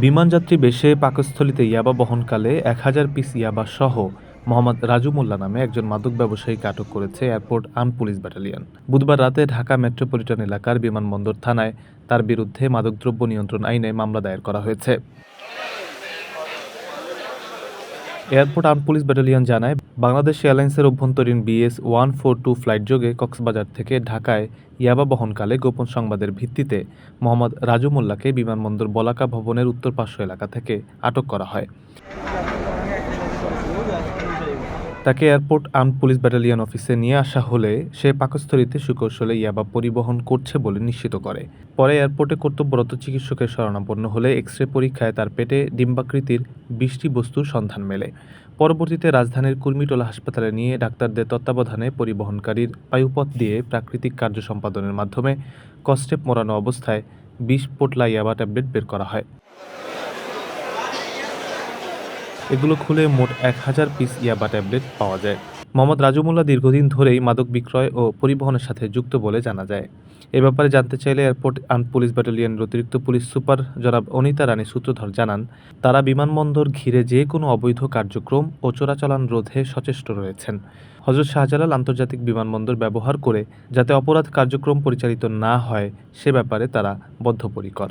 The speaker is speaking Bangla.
বিমানযাত্রী বেশে পাকস্থলিতে ইয়াবা বহনকালে এক হাজার পিস ইয়াবা সহ মোহাম্মদ রাজু মোল্লা নামে একজন মাদক ব্যবসায়ীকে আটক করেছে এয়ারপোর্ট আর্ম পুলিশ ব্যাটালিয়ন। বুধবার রাতে ঢাকা মেট্রোপলিটন এলাকার বিমানবন্দর থানায় তার বিরুদ্ধে মাদকদ্রব্য নিয়ন্ত্রণ আইনে মামলা দায়ের করা হয়েছে। এয়ারপোর্ট আর্ম পুলিশ ব্যাটালিয়ন জানায়, বাংলাদেশ এয়ারলাইন্সের অভ্যন্তরীণ BS one four two flight যোগে কক্সবাজার থেকে ঢাকায় ইয়াবা বহনকালে গোপন সংবাদের ভিত্তিতে মোহাম্মদ রাজু মোল্লাকে বিমানবন্দর বলাকা ভবনের উত্তর পার্শ্ব এলাকা থেকে আটক করা হয়। তাকে এয়ারপোর্ট আর্ম পুলিশ ব্যাটালিয়ন অফিসে নিয়ে আসা হলে সে পাকস্থলীতে সুকৌশলে ইয়াবা পরিবহন করছে বলে নিশ্চিত করে। পরে এয়ারপোর্টে কর্তব্যরত চিকিৎসকের শরণাপন্ন হলে এক্স রে পরীক্ষায় তার পেটে ডিম্বাকৃতির বিশটি বস্তুর সন্ধান মেলে। পরবর্তীতে রাজধানীর কুর্মিটোলা হাসপাতালে নিয়ে ডাক্তারদের তত্ত্বাবধানে পরিবহনকারীর বায়ুপথ দিয়ে প্রাকৃতিক কার্য সম্পাদনের মাধ্যমে কস্টেপ মোড়ানো অবস্থায় বিশ পোটলা ইয়াবা ট্যাবলেট বের করা হয়। এগুলো খুলে মোট এক হাজার পিস ইয়াবা ট্যাবলেট পাওয়া যায়। মোহাম্মদ রাজুমুল্লাহ দীর্ঘদিন ধরেই মাদক বিক্রয় ও পরিবহনের সাথে যুক্ত বলে জানা যায়। এ ব্যাপারে জানতে চাইলে এয়ারপোর্ট আর্ম পুলিশ ব্যাটালিয়নের অতিরিক্ত পুলিশ সুপার জনাব অনিতা রানী সূত্রধর জানান, তারা বিমানবন্দর ঘিরে যে কোনো অবৈধ কার্যক্রম ও চোরাচালান রোধে সচেষ্ট রয়েছেন। হজরত শাহজালাল আন্তর্জাতিক বিমানবন্দর ব্যবহার করে যাতে অপরাধ কার্যক্রম পরিচালিত না হয়, সে ব্যাপারে তারা বদ্ধপরিকর।